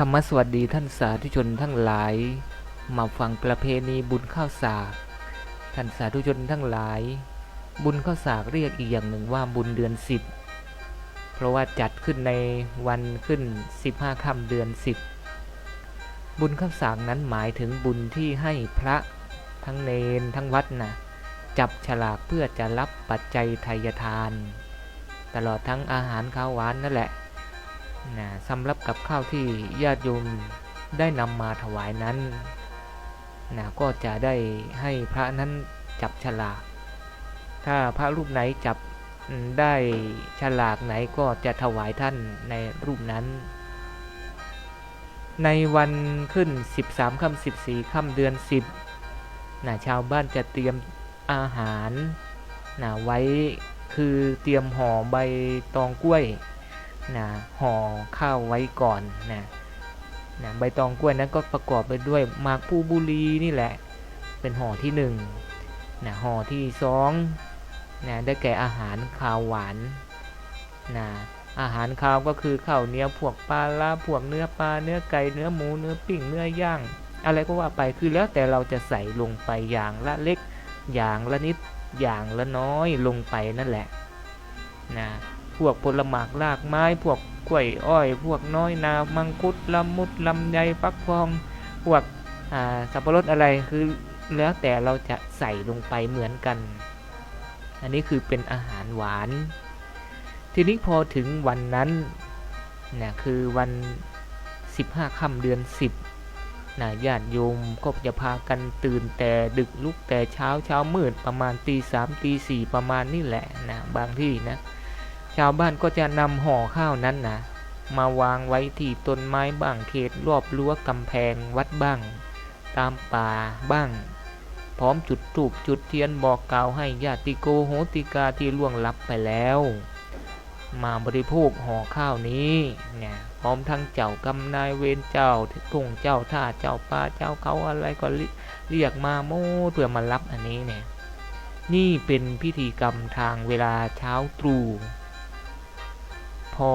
ธรรมสวัสดีท่านสาธุชนทั้งหลาย มาฟังประเพณีบุญข้าวสากท่านสาธุชนทั้งหลาย บุญข้าวสากเรียกอีกอย่างหนึ่งว่าบุญเดือนสิบเพราะว่าจัดขึ้นในวันขึ้น 15ค่ำเดือนสิบบุญข้าวสากนั้นหมายถึงบุญที่ให้พระทั้งเนนทั้งวัดนะจับฉลากเพื่อจะรับปัจจัยทายทาน ตลอดทั้งอาหารข้าวหวานนั่นแหละ นะสำหรับกับข้าวที่ญาติโยมได้นำมาถวายนั้นนะก็จะได้ให้พระนั้นจับฉลาก ถ้าพระรูปไหนจับได้ฉลากไหนก็จะถวายท่านในรูปนั้น ในวันขึ้น 13ค่ำ14ค่ำเดือน 10นะชาวบ้านจะเตรียมอาหารนะไว้คือเตรียมห่อใบตองกล้วย นะห่อข้าวไว้ก่อนนะนะใบตองกล้วยนั้นก็ประกอบไปด้วยหมากผู้บุรีนี่แหละ เป็นห่อที่หนึ่งนะห่อที่สองนะได้แก่อาหารคาวหวานนะอาหารคาวก็คือข้าวเหนียวพวกปลาลาพวกเนื้อปลาเนื้อไก่เนื้อหมูเนื้อปิ้งเนื้อย่างอะไรก็ว่าไปคือแล้วแต่เราจะใส่ลงไปอย่างละเล็ก อย่างละนิดอย่างละน้อยลงไปนั่นแหละ พวกผลหมากรากไม้ พวกกล้วยอ้อย พวกน้อยนา มังคุดละมุดลำไยฟักทอง พวกอ่าสับปะรดอะไรคือแล้วแต่เราจะใส่ลงไปเหมือนกัน อันนี้คือเป็นอาหารหวาน ทีนี้พอถึงวันนั้นนะคือวัน 15ค่ำเดือน 10นะญาติโยมก็จะพากันตื่นแต่ดึกลุกแต่เช้าเช้ามืดประมาณตีสามตีสี่ประมาณนี่แหละนะบางที่นะ ชาวบ้านก็จะนำห่อข้าวนั้นนะมาวางไว้ที่ต้นไม้บ้างเขตรอบรั้วกำแพงวัดบ้าง ตามป่าบ้าง พร้อมจุดธูปจุดเทียนบอกกล่าวให้ญาติโกโหติกาที่ล่วงลับไปแล้ว มาบริโภคห่อข้าวนี้เนี่ยพร้อมทั้งเจ้ากรรมนายเวรเจ้าทุ่งเจ้าท่าเจ้าป่าเจ้าเขาอะไรก็เรียกมาโมเพื่อมารับอันนี้เนี่ยนี่เป็นพิธีกรรมทางเวลาเช้าตรู่ พอ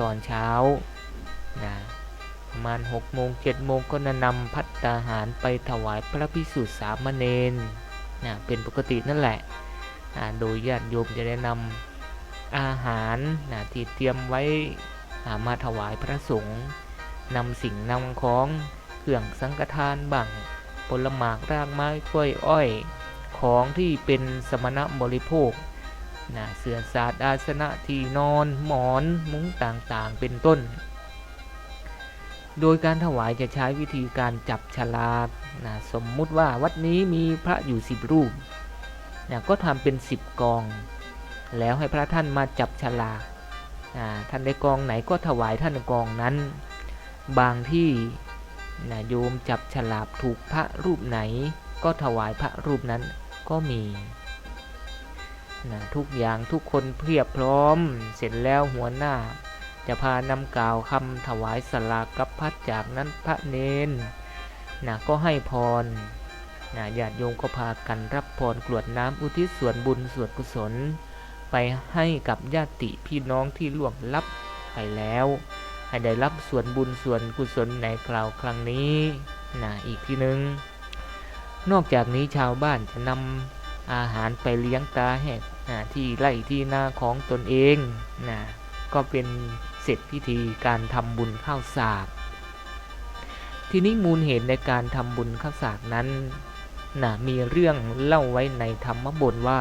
ตอนเช้านะประมาณ6โมง7โมงก็นำพัตตาหารไปถวายพระพิสุทธิสามเณรนะเป็นปกตินั่นแหละอ่าโดยญาติโยมจะได้นำอาหารนะที่เตรียมไว้มาถวายพระสงฆ์นำสิ่งนำของเครื่องสังฆทานบังผลหมากรากไม้กล้วยอ้อย ของที่เป็นสมณบริโภค นะเสื่อศาสตร์อาสนะที่นอนหมอนมุ้งต่างๆ เป็นต้น โดยการถวายจะใช้วิธีการจับฉลากนะสมมุติว่าวัดนี้มีพระอยู่สิบรูปนะก็ทำเป็นสิบกอง แล้วให้พระท่านมาจับฉลากนะท่านได้กองไหนก็ถวายท่านกองนั้น บางที่นะโยมจับฉลากถูกพระรูปไหน ก็ถวายพระรูปนั้นก็มี นะทุกอย่างทุกคนเพียบพร้อม เสร็จแล้วหัวหน้า จะพานำกล่าวคำถวายสลากับพัดจากนั้นพระเนนนะก็ให้พรนะญาติโยมก็พากันรับพรกรวดน้ำอุทิศส่วนบุญส่วนกุศล ไปให้กับญาติพี่น้องที่ล่วงลับไปแล้ว ให้ได้รับส่วนบุญส่วนกุศลในคราวครั้งนี้นะอีกทีหนึ่งนอกจากนี้ชาวบ้านจะนำ อาหารไปเลี้ยงตาแหกที่ไร่ที่นาของตนเองนะก็เป็นเสร็จพิธีการทำบุญข้าวสาก ทีนี้มูลเหตุในการทำบุญข้าวสากนั้นนะมีเรื่องเล่าไว้ในธรรมบทว่า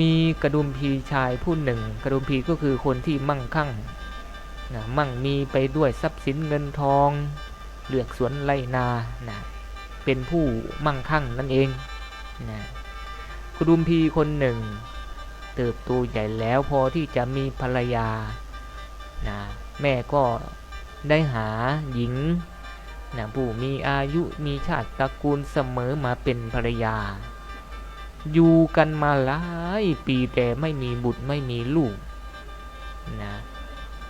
มีกระดุมพีชายผู้หนึ่ง กระดุมพีก็คือคนที่มั่งคั่งนะมั่งมีไปด้วยทรัพย์สินเงินทองเลือกสวนไรนานะเป็นผู้มั่งคั่งนั่นเอง นะคุณดุมพีคนหนึ่ง เติบโตใหญ่แล้วพอที่จะมีภรรยานะแม่ก็ได้หาหญิงนะผู้มีอายุมีชาติตระกูลเสมอมาเป็นภรรยา อยู่กันมาหลายปีแต่ไม่มีบุตรไม่มีลูกนะ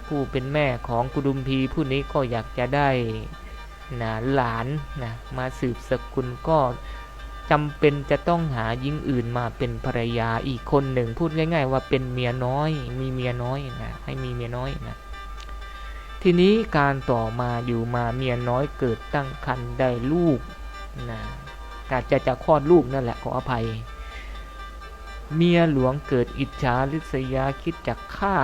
ผู้เป็นแม่ของกุดุมพีผู้นี้ก็อยากจะได้นะหลานนะมาสืบสกุลก็ จำเป็นจะต้องหาหญิงอื่นมาเป็นภรรยาอีกคนหนึ่ง พูดง่าย ๆ ว่าเป็นเมียน้อย มีเมียน้อยนะให้มีเมียน้อยนะทีนี้การต่อมาอยู่มาเมียน้อยเกิดตั้งครรภ์ได้ลูกนะอาจจะจะคลอดลูกนั่นแหละขออภัย เมียหลวงเกิดอิจฉาริษยาคิดจะฆ่า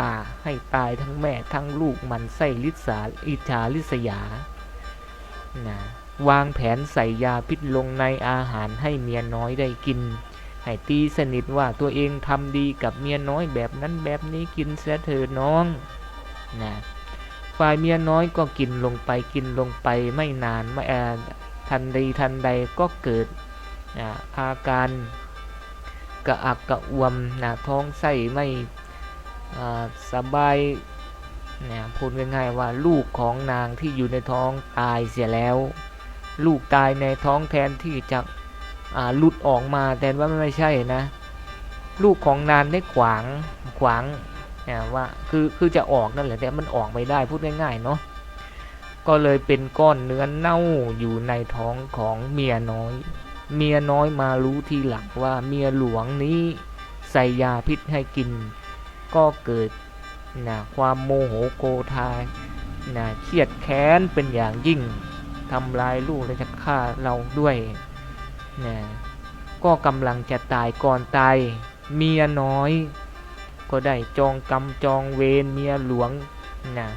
ให้ตายทั้งแม่ทั้งลูกมันไส้ลิษาอิจฉาริษยานะ วางแผนใส่ยาพิษลงในอาหารให้เมียน้อยได้กิน ให้ตีสนิทว่าตัวเองทำดีกับเมียน้อยแบบนั้นแบบนี้กินเสียเถิดน้องนะฝ่ายเมียน้อยก็กินลงไปกินลงไปไม่นานไม่ทันใดทันใดก็เกิดนะอาการกระอักกระอ่วมนะท้องไส้ไม่สบายนี่ยพูดง่ายๆว่าลูกของนางที่อยู่ในท้องตายเสียแล้ว ลูกตายในท้องแทนที่จะหลุดออกมาแต่ว่าไม่ใช่นะ ลูกของนางได้ขวางขวางว่าคือคือจะออกนั่นแหละแต่มันออกไม่ได้พูดง่ายๆเนาะก็เลยเป็นก้อนเนื้อเน่าอยู่ในท้องของเมียน้อย เมียน้อยมารู้ทีหลังว่าเมียหลวงนี้ใส่ยาพิษให้กิน ก็เกิดนะความโมโหโกธานะเครียดแค้นเป็นอย่างยิ่ง ทำลายลูกและจะฆ่าเราด้วยนะก็กำลังจะตายก่อนตายเมียน้อย ก็ได้จองกรรมจองเวรเมียหลวงนะ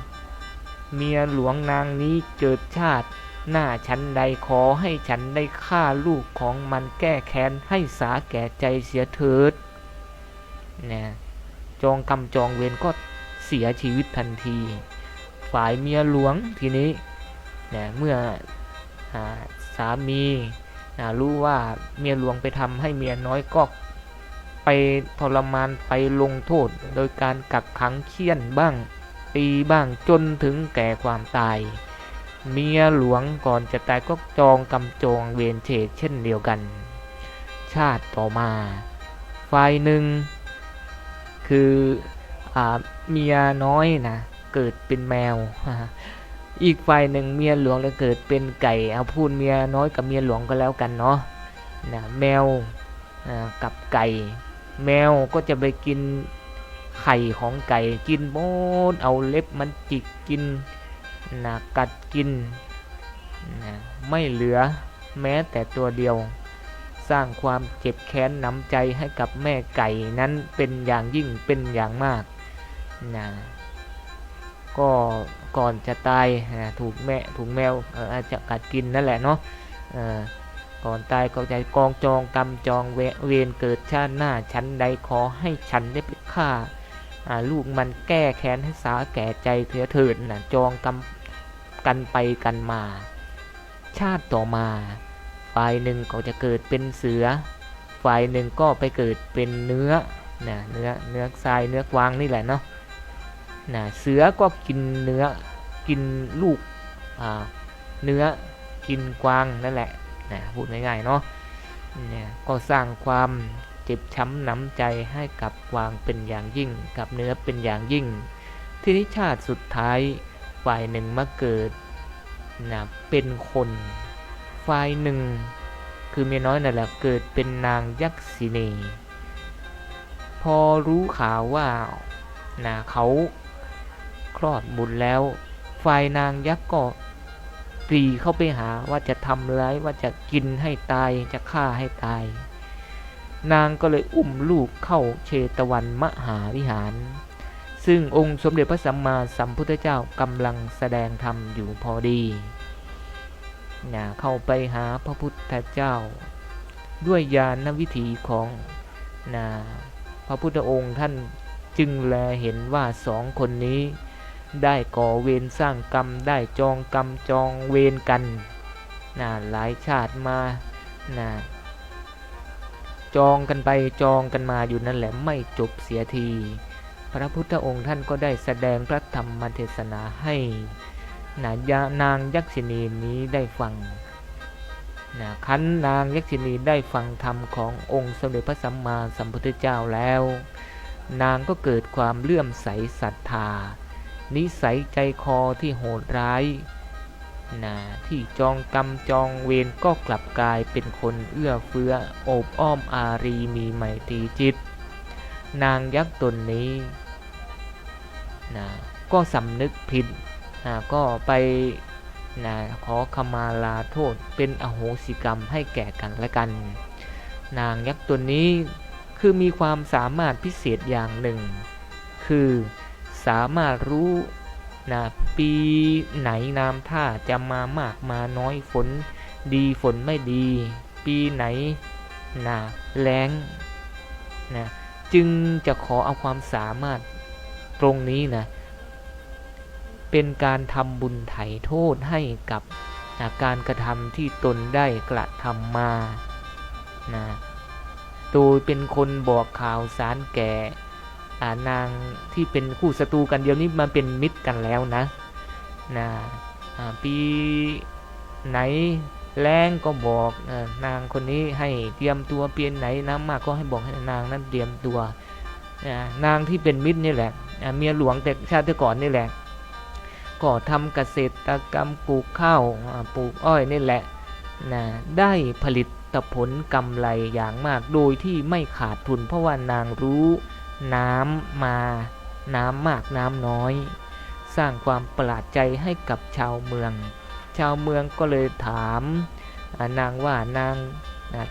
เมียหลวงนางนี้เกิดชาติหน้าฉันใดขอให้ฉันได้ฆ่าลูกของมันแก้แค้นให้สาแก่ใจเสียเถิดนะจองกรรมจองเวรก็เสียชีวิตทันที ฝ่ายเมียหลวงทีนี้ นะเมื่อสามีนะรู้ว่าเมียหลวงไปทำให้เมียน้อยก็ไปทรมานไปลงโทษ โดยการกักขังเคี่ยนบ้างตีบ้างจนถึงแก่ความตาย เมียหลวงก่อนจะตายก็จองกำจองเวรเฉกเช่นเดียวกัน ชาติต่อมา ฝ่ายหนึ่ง คืออเมียน้อยนะเกิดเป็นแมว อีกฝ่ายหนึ่งเมียหลวงแล้วเกิดเป็นไก่เอาพูดเมียน้อยกับเมียหลวงก็แล้วกันเนาะนะแมวกับไก่ แมวก็จะไปกินไข่ของไก่กินหมดเอาเล็บมันจิกกินนะกัดกินนะไม่เหลือแม้แต่ตัวเดียว สร้างความเจ็บแค้นน้ำใจให้กับแม่ไก่นั้นเป็นอย่างยิ่งเป็นอย่างมากนะ ก็ก่อนจะตายถูกแม่ถูกแมวอาจจะกัดกินนั่นแหละเนาะก่อนตายก็จะกองจองกรรมจองเวเวรเกิดชาติหน้าฉันใดขอให้ฉันได้ไปฆ่าลูกมันแก้แค้นให้สาแก่ใจเถื่อเถิดนะจองกรรมกันไปกันมา ชาติต่อมาฝ่ายหนึ่งก็จะเกิดเป็นเสือ ฝ่ายหนึ่งก็ไปเกิดเป็นเนื้อนะเนื้อเนื้อทรายเนื้อกวางนี่แหละเนาะ นะเสือก็กินเนื้อกินลูกเนื้อกินกวางนั่นแหละนะพูดง่ายๆเนาะเนี่ยก็สร้างความเจ็บช้ำน้ำใจให้กับกวางเป็นอย่างยิ่ง กับเนื้อเป็นอย่างยิ่ง ที่นิชาติสุดท้ายฝ่ายหนึ่งมาเกิดนะเป็นคนฝ่ายหนึ่ง คือเมียน้อยนั่นแหละเกิดเป็นนางยักษินีพอรู้ข่าวว่านะเขา คลอดบุตรแล้ว ฝ่ายนางยักษ์ก็ปรีเข้าไปหาว่าจะทำร้ายว่าจะกินให้ตายจะฆ่าให้ตาย นางก็เลยอุ้มลูกเข้าเชตวันมหาวิหาร ซึ่งองค์สมเด็จพระสัมมาสัมพุทธเจ้ากำลังแสดงธรรมอยู่พอดีนะเข้าไปหาพระพุทธเจ้า ด้วยญาณวิถีของนะพระพุทธองค์ท่านจึงแลเห็นว่าสองคนนี้ ได้ก่อเวรสร้างกรรม ได้จองกรรมจองเวรกันนะหลายชาติมานะจองกันไปจองกันมาอยู่นั่นแหละไม่จบเสียที พระพุทธองค์ท่านก็ได้แสดงพระธรรมเทศนาให้นะนางยักษินีนี้ได้ฟังนะคันนางยักษินีได้ฟังธรรมขององค์สมเด็จพระสัมมาสัมพุทธเจ้าแล้ว นางก็เกิดความเลื่อมใสศรัทธา นิสัยใจคอที่โหดร้ายนะที่จองกรรมจองเวรก็กลับกลายเป็นคนเอื้อเฟื้อโอบอ้อมอารีมีไมตรีจิต นางยักษ์ตนนี้นะก็สำนึกผิดอ่าก็ไปนะขอขมาลาโทษเป็นอโหสิกรรมให้แก่กันและกัน นางยักษ์ตัวนี้คือมีความสามารถพิเศษอย่างหนึ่ง คือ สามารถรู้นะปีไหนน้ำท่าจะมามากมาน้อยฝนดีฝนไม่ดี ปีไหนนะแรงนะจึงจะขอเอาความสามารถตรงนี้นะเป็นการทำบุญไถ่โทษให้กับนะการกระทำที่ตนได้กระทำมานะโดยเป็นคนบอกข่าวสารแก่ นางที่เป็นคู่ศัตรูกันเดียวนี้มาเป็นมิตรกันแล้วนะนะอ่าปีไหนแรงก็บอกอนางคนนี้ให้เตรียมตัวเปลี่ยนไหนน้ำมากก็ให้บอกให้นางนั้นเตรียมตัวนางที่เป็นมิตรนี่แหละเมียหลวงแต่ชาติก่อนนี่แหละก็ทำเกษตรกรรมปลูกข้าวปลูกอ้อยนี่แหละนะได้ผลิตผลกำไรอย่างมากโดยที่ไม่ขาดทุนเพราะว่านางรู้ น้ำมา น้ำมากน้ำน้อย สร้างความประหลาดใจให้กับชาวเมือง ชาวเมืองก็เลยถามนางว่านาง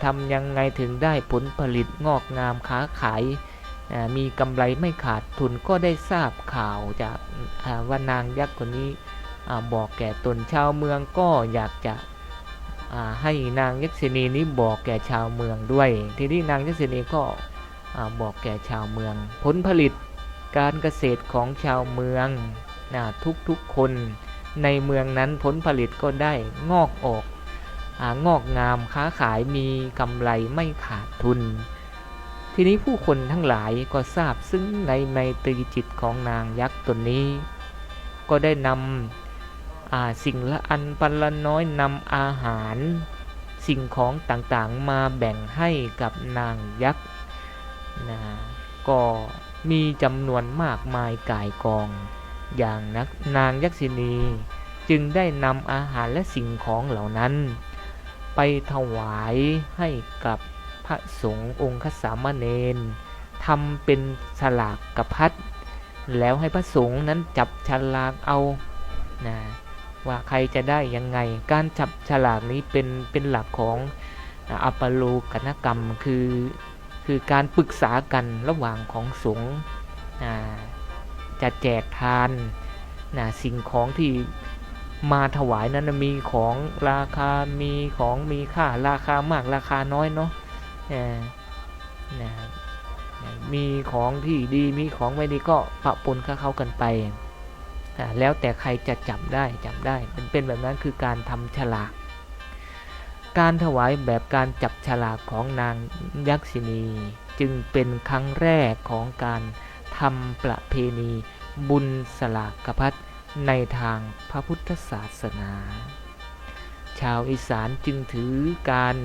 ทำยังไงถึงได้ผลผลิตงอกงามค้าขาย มีกำไรไม่ขาดทุนก็ได้ทราบข่าวจากว่านางยักษ์คนนี้บอกแก่ตนชาวเมืองก็อยากจะให้นางยักษินีนี้บอกแก่ชาวเมืองด้วย ทีนี้นางยักษินีก็ อาบอกแก่ชาวเมือง ผลผลิตการเกษตรของชาวเมืองนะทุกๆคนในเมืองนั้นผลผลิตก็ได้งอกออกองอกงามค้าขายมีกำไรไม่ขาดทุน ทีนี้ผู้คนทั้งหลายก็ทราบซึ่งในไมตรีจิตของนางยักษ์ตนนี้ ก็ได้นำสิ่งละอันปันละน้อยนำอาหาร สิ่งของต่างๆมาแบ่งให้กับนางยักษ์ นะก็มีจำนวนมากมายกายกอง อย่างนักนางยักษินีจึงได้นำอาหารและสิ่งของเหล่านั้น ไปถวายให้กับพระสงฆ์องค์คสามเณรทำเป็นฉลากกระพัดแล้วให้พระสงฆ์นั้นจับฉลากเอานะว่าใครจะได้ยังไง การจับฉลากนี้เป็นเป็นหลักของอัปโลกนกรรมคือ คือการปรึกษากันระหว่างของสงฆ์จะแจกทานนะสิ่งของที่มาถวายนั้นมีของราคา มีของมีค่าราคามากราคาน้อยเนาะนะมีของที่ดีมีของไม่ดีก็ปะปนเข้ากันไป แล้วแต่ใครจะจับได้จับได้ มันเป็นแบบนั้นคือการทำฉลาก การถวายแบบการจับฉลากของนางยักษินี จึงเป็นครั้งแรกของการทำประเพณีบุญสลากกพัดในทางพระพุทธศาสนา ชาวอีสานจึงถือการ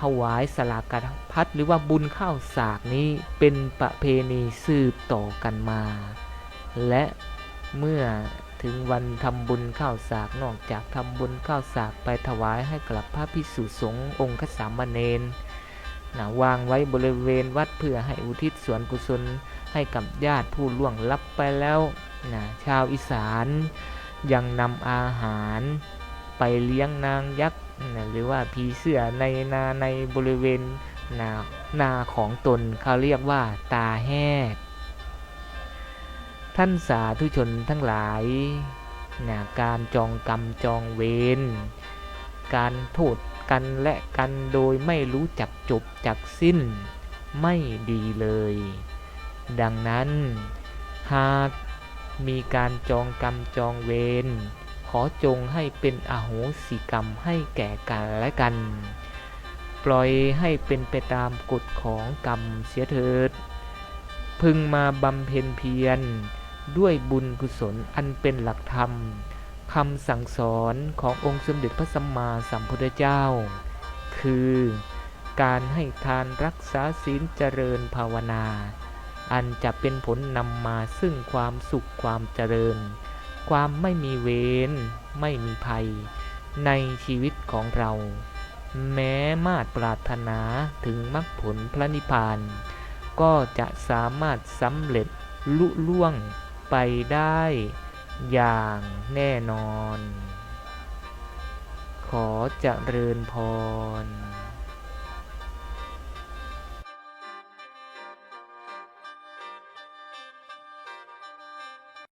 ถวายสลากกพัดหรือว่าบุญข้าวสากนี้เป็นประเพณีสืบต่อกันมา และเมื่อ ถึงวันทำบุญข้าวสากนอกจากทำบุญข้าวสากไปถวายให้กับพระพิสุสงฆ์องค์ขสามเณรนะวางไว้บริเวณวัดเพื่อให้อุทิศส่วนกุศลให้กับญาติผู้ล่วงลับไปแล้วนะชาวอีสานยังนำอาหารไปเลี้ยงนางยักษ์นะหรือว่าผีเสื้อในนาในบริเวณนานาของตนเขาเรียกว่าตาแหก ท่านสาธุชนทั้งหลายนะการจองกรรมจองเวร การโทษกันและกันโดยไม่รู้จักจบจักสิ้น ไม่ดีเลย ดังนั้น หากมีการจองกรรมจองเวร ขอจงให้เป็นอโหสิกรรมให้แก่กันและกัน ปล่อยให้เป็นไปตามกฎของกรรมเสียเถิด พึงมาบำเพ็ญเพียร ด้วยบุญกุศลอันเป็นหลักธรรมคำสั่งสอนขององค์สมเด็จพระสัมมาสัมพุทธเจ้า คือ การให้ทานรักษาศีลเจริญภาวนา อันจะเป็นผลนำมาซึ่งความสุขความเจริญ ความไม่มีเวรไม่มีภัย ในชีวิตของเรา แม้มาตรปรารถนาถึงมรรคผลพระนิพพาน ก็จะสามารถสำเร็จลุล่วง ไปได้อย่างแน่นอน ขอเจริญพร